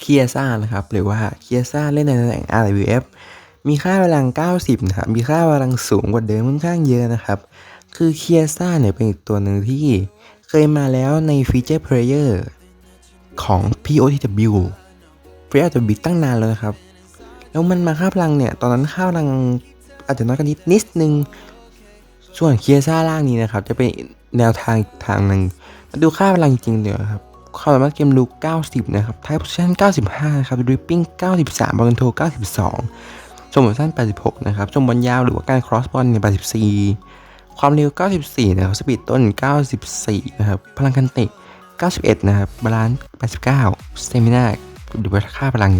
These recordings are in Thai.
เคียซ่านะครับ หรือว่าเคียซ่าเล่นในตำแหน่ง RWF มีค่าพลัง 90 นะครับ มีค่าพลังสูงกว่าเดิมค่อนข้างเยอะนะครับ คือเคียซ่าเนี่ยเป็นอีกตัวหนึ่งที่เคยมาแล้วในฟีเจอร์เพลเยอร์ของ POTW เพลเยอร์จะบิตั้งนานแล้วนะครับ แล้วมันมาค่าพลังเนี่ย ตอนนั้นค่าพลังอาจจะน้อยกว่านิดนิดนึง ส่วนเคียซ่าล่างนี้นะครับ จะเป็นแนวทางอีกทางหนึ่งมาดูค่าพลังจริงเดี๋ยวครับ ความสามารถเกมลุก90 นะครับไทป์โพซิชั่น95 นะครับดริปปิ้ง 93 บอลโท 92 ชมบอลสั้น 86 นะครับ ชมบอลยาวหรือว่าการครอสบอลเนี่ย 84 ความเร็ว 94 นะครับ สปีดต้น 94 นะครับ พลังกันเตะ 91 นะครับ บาลานซ์ 89 สเตมินาหรือว่าค่าพลัง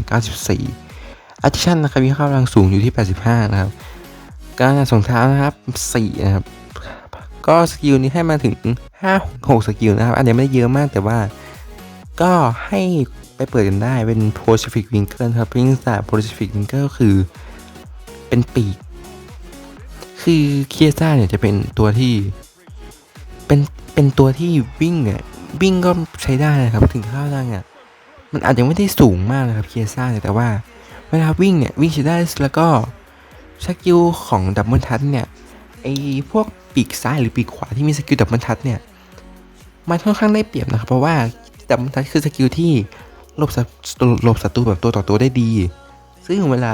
94 อัติชันนะครับ มีค่าพลังสูงอยู่ที่ 85 นะครับ การส่งเท้านะครับ 4 นะครับ ก็สกิลนี้ให้มาถึง 5 6 สกิลนะครับอาจจะไม่ได้เยอะมากแต่ว่า ก็ให้ไปเปิดกันได้เป็น Pacific Winkle ครับวิ่งสาย Pacific Winkle ก็คือเป็นปีก คือเคียซ่าเนี่ยจะเป็นตัวที่ เป็นเป็นตัวที่วิ่งอะวิ่งก็ใช้ได้นะครับถึงข้าวดังอะมันอาจจะไม่ได้สูงมากนะครับเคียซ่าเนี่ยแต่ว่าเวลาวิ่งเนี่ยวิ่งใช้ได้แล้วก็สกิลของดับเบิลทัชเนี่ยไอพวกปีกซ้ายหรือปีกขวาที่มีสกิลดับเบิลทัชเนี่ยมันค่อนข้างได้เปรียบนะครับเพราะว่า ดับเบิลทัชคือสกิลที่หลบหลบศัตรูแบบตัวต่อตัวได้ดี ซึ่งเวลา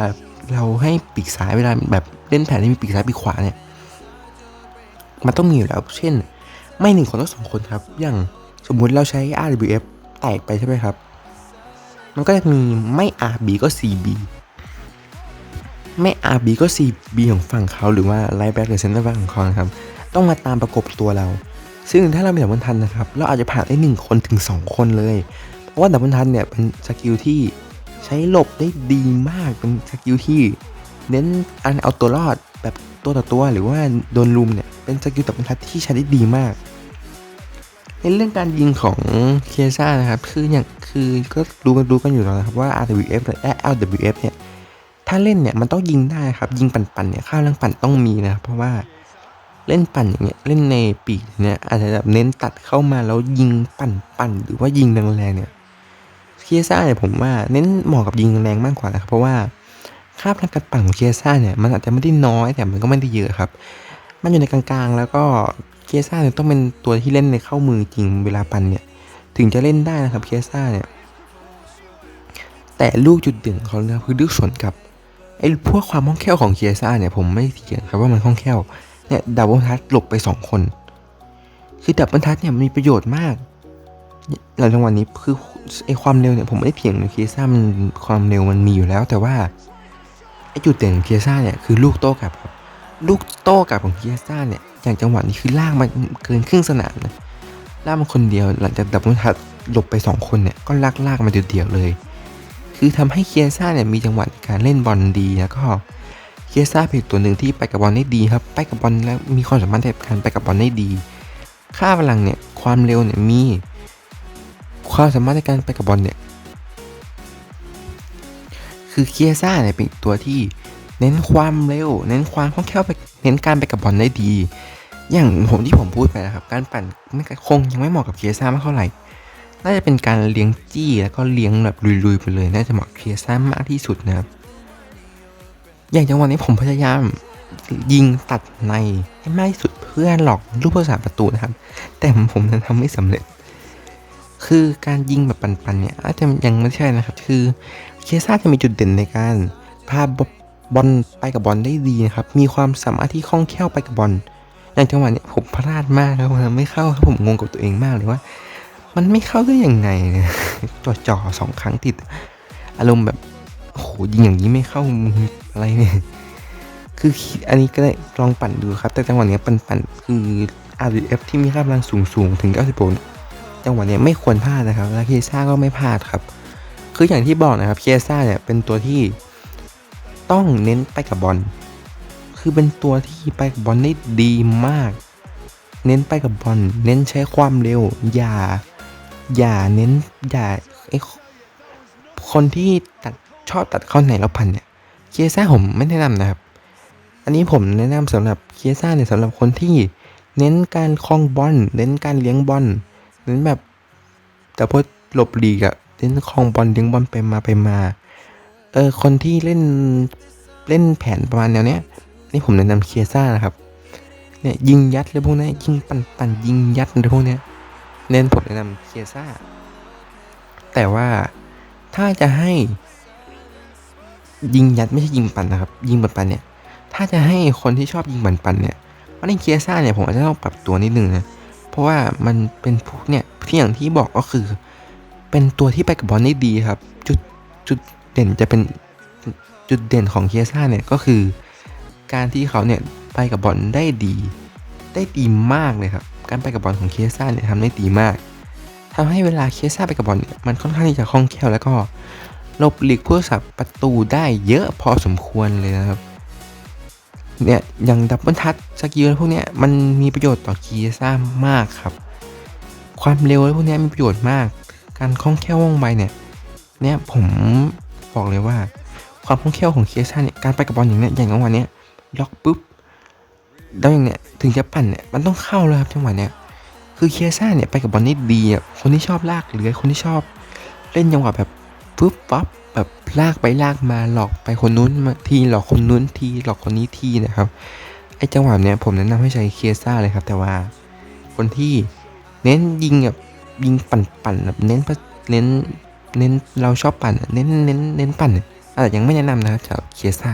เราให้ปีกซ้ายเวลาแบบเล่นแผนที่มีปีกซ้ายปีกขวาเนี่ย มันต้องมีอยู่แล้ว เช่น ไม่หนึ่งคนต้องสองคนครับ อย่างสมมุติเราใช้ RWF แตกไปใช่ไหมครับ มันก็จะมีไม่ RB ก็ CB ไม่ RB ก็ CB ของฝั่งเขาหรือว่าไลท์แบ็กหรือเซนเตอร์แบ็กของเขาครับ ต้องมาตามประกบตัวเรา ซึ่งถ้าเราไม่ดับเบิลทันนะครับ เราอาจจะผ่านได้หนึ่งคนถึง 2 คนเลย เพราะว่าดับเบิลทันเนี่ยเป็นสกิลที่ใช้หลบได้ดีมาก เป็นสกิลที่ เน้นอันเอาตัวรอดแบบตัวต่อตัวหรือว่าโดนลุมเนี่ยเป็นสกิลดับเบิลทันที่ใช้ได้ดีมาก ในเรื่องการยิงของเคซ่านะครับ คืออย่างคือก็รู้กันรู้กันอยู่แล้วนะครับว่า RWF และ LWF เนี่ยถ้าเล่นเนี่ยมันต้องยิงได้ครับยิงปั่นๆเนี่ยข้าวเรื่องปั่นต้องมีนะครับเพราะว่า เล่นปั่นอย่างเงี้ยเล่นในปีกเนี่ยอาจจะแบบเน้นตัดเข้ามาแล้วยิงปั่นๆหรือว่ายิงแรงๆเนี่ยเคียซ่าเนี่ยผมว่าเน้นเหมาะกับยิงแรงมากกว่านะครับเพราะว่าค่าพลังการปั่นของเคียซ่าเนี่ยมันอาจจะไม่ได้น้อยแต่มันก็ไม่ได้เยอะครับ มันอยู่ในกลางๆ แล้วก็เคียซ่าเนี่ยต้องเป็นตัวที่เล่นในเข้ามือจริงเวลาปั่นเนี่ยถึงจะเล่นได้นะครับเคียซ่าเนี่ยแต่ลูกจุดเด่นของเขาเนี่ยคือลูกสวนกับไอ้พวกความคล่องแคล่วของเคียซ่าเนี่ยผมไม่เถียงครับว่ามันคล่องแคล่ว เนี่ยดับเบิลทัชหลบไป 2 คน คือดับเบิลทัชเนี่ยมีประโยชน์มากหลังจังหวะนี้คือไอความเร็วเนี่ยผมไม่ได้เถียงเคียซ่ามันความเร็วมันมีอยู่แล้ว แต่ว่าไอจุดเด่นของเคียซ่าเนี่ยคือลูกโต้กลับครับลูกโต้กลับของเคียซ่าเนี่ยอย่างจังหวะนี้คือลากมันเกินครึ่งสนามนะลากมันคนเดียวหลังจากดับเบิลทัชหลบไป 2 คนเนี่ยก็ลากลากมาเดียวๆเลย คือทำให้เคียซ่าเนี่ยมีจังหวะในการเล่นบอลดีแล้วก็ เคียซ่าเป็นตัวหนึ่งที่ไปกับบอลได้ดีครับ ไปกับบอลแล้วมีความสามารถในการไปกับบอลได้ดี ค่าพลังเนี่ยความเร็วเนี่ยมี ความสามารถในการไปกับบอลเนี่ยคือเคียซ่าเนี่ยเป็นตัวที่เน้นความเร็ว เน้นความคล่องแคล่วไปเน้นการไปกับบอลได้ดี อย่างผมที่ผมพูดไปนะครับ การปั่นไม่คงยังไม่เหมาะกับเคียซ่ามากเท่าไหร่น่าจะเป็นการเลี้ยงจี้แล้วก็เลี้ยงแบบลุยๆไปเลยน่าจะเหมาะเคียซ่ามากที่สุดนะครับ อย่างจังหวะนี้ผมพยายามยิงตัดในให้มากที่สุดเพื่อหลอกลูกผู้สาประตูนะครับ แต่ผมนั้นทำไม่สำเร็จ คือการยิงแบบปันๆเนี่ยอาจจะยังไม่ใช่นะครับ คือเคซ่าจะมีจุดเด่นในการพาบอลไปกับบอลได้ดีนะครับ มีความสามารถที่คล่องแคล่วไปกับบอลอย่างจังหวะนี้ผมพลาดมากครับมันไม่เข้าครับผมงงกับตัวเองมากเลยว่า มันไม่เข้าได้ยังไงเนี่ยจ่อสองครั้งติด อารมณ์แบบ โอ้โหยิงอย่างนี้ไม่เข้ามึงอะไรเนี่ยคืออันนี้ก็ได้ลองปั่นดูครับ แต่จังหวะเนี้ยปั่นปั่นคือ RDF ที่มีค่าพลังสูงสูงถึง90โวลต์จังหวะเนี้ยไม่ควรพลาดนะครับและเคซ่าก็ไม่พลาดครับ คืออย่างที่บอกนะครับเคซ่าเนี่ยเป็นตัวที่ต้องเน้นไปกับบอลคือเป็นตัวที่ไปกับบอลได้ดีมาก เน้นไปกับบอลเน้นใช้ความเร็ว อย่า อย่าเน้นอย่าไอคนที่ตัด ชอบตัดเข้าไหนแล้วพันเนี่ยเคียซ่าผมไม่แนะนำนะครับ อันนี้ผมแนะนำสำหรับเคียซ่าเนี่ยสำหรับคนที่เน้นการคลองบอลเน้นการเลี้ยงบอลเน้นแบบแต่พอหลบหลีกอะเน้นครองบอลดึงบอลไปมาไปมา เออ คนที่เล่นเล่นแผนประมาณแนวเนี้ย นี่ผมแนะนำเคียซ่านะครับ เนี่ยยิงยัดเลยพวกเนี้ยยิงปันปันยิงยัดเลยพวกเนี้ย เน้นผมแนะนำเคียซ่า แต่ว่าถ้าจะให้ ยิงยัดไม่ใช่ยิงปันนะครับ ยิงปันปันเนี่ย ถ้าจะให้คนที่ชอบยิงปันปันเนี่ยมาเล่นเคียซ่าเนี่ยผมอาจจะต้องปรับตัวนิดนึงนะ เพราะว่ามันเป็นพวกเนี่ยที่อย่างที่บอกก็คือ เป็นตัวที่ไปกับบอลได้ดีครับ จุดจุดเด่นจะเป็นจุดเด่นของเคียซ่าเนี่ยก็คือ การที่เขาเนี่ยไปกับบอลได้ดี ได้ดีมากเลยครับ การไปกับบอลของเคียซ่าเนี่ยทำได้ดีมากทำให้เวลาเคียซ่าไปกับบอลเนี่ยมันค่อนข้างที่จะคล่องแคล่วแล้วก็ หลบหลีกผู้สับประตูได้เยอะพอสมควรเลยนะครับเนี่ยอย่างดับเบิลทัชสกิลพวกนี้มันมีประโยชน์ต่อคีซ่ามากครับ ความเร็วพวกนี้มีประโยชน์มาก การคล่องแคล่วว่องไวเนี่ยเนี่ยผมบอกเลยว่า ความคล่องแคล่วของเคียซ่าเนี่ยการไปกับบอลอย่างเนี้ยอย่างจังหวะเนี้ยล็อกปุ๊บแล้วอย่างเนี้ยถึงจะปั่นเนี่ยมันต้องเข้าแล้วครับจังหวะเนี้ยคือเคียซ่าเนี่ยไปกับบอลได้ดีอะคนที่ชอบลากหรือคนที่ชอบ เล่นจังหวะแบบ ปุ๊บปั๊บแบบลากไปลากมาหลอกไปคนนู้นทีหลอกคนนู้นทีหลอกคนนี้ทีนะครับไอ้จังหวะเนี้ยผมแนะนำให้ใช้เคียซ่าเลยครับ แต่ว่าคนที่เน้นยิงแบบยิงปั่นปั่นแบบเน้นเน้นเน้นเราชอบปั่นเน้นเน้นเน้นปั่นอาจจะยังไม่แนะนำนะครับจากเคียซ่า